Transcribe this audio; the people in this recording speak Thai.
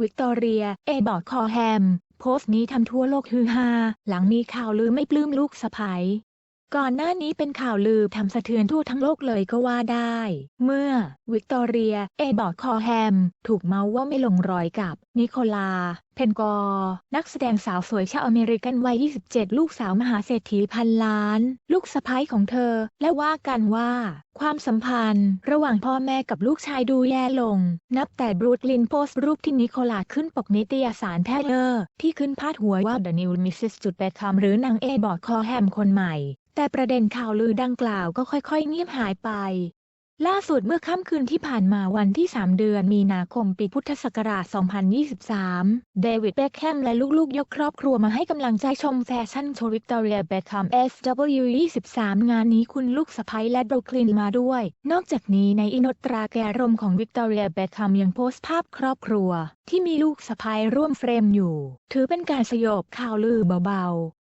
วิกตอเรีย เอบอร์ดคอแฮม โพสต์นี้ทำทั่วโลกฮือฮา หลังมีข่าวลือไม่ปลื้มลูกสะใภ้ ก่อนหน้านี้เป็นข่าวลือทำสะเทือนทั่วทั้งโลกเลยก็ว่าได้ เมื่อวิกตอเรีย เอบอร์ดคอแฮม ถูกเมาว่าไม่ลงรอยกับ นิโคลา เพนกอร์นักแสดงสาวสวยชาวอเมริกันวัย 27 ลูกสาวมหาเศรษฐีพันล้าน ลูกสะใภ้ของเธอ และว่ากันว่า ความสัมพันธ์ ระหว่างพ่อแม่กับลูกชายดูแย่ลง นับแต่บรูคลินโพสต์รูปที่นิโคลาขึ้นปกนิตยสารแพทเลอร์ที่ขึ้นพาดหัวว่า The New Mrs. จุดแปดคำหรือนางเอบอร์ดคอแฮมคนใหม่ แต่ประเด็นข่าวลือดังกล่าวก็ค่อยๆ เงียบหายไป ล่าสุดเมื่อค่ำคืนที่ผ่านมาวันที่ 3 เดือนมีนาคมปีพุทธศักราช 2023 เดวิดเบคแฮมและลูกๆ ยกครอบครัวมาให้กำลังใจชมแฟชั่นโชว์วิกตอเรียเบคแฮม SW23 งานนี้คุณลูกสะใภ้และบรูคลินมาด้วย นอกจากนี้ในอินสตราแกรมของวิกตอเรียเบคแฮมยังโพสต์ภาพครอบครัว ที่มีลูกสะใภ้ร่วมเฟรมอยู่ ถือเป็นการสยบข่าวลือเบาๆ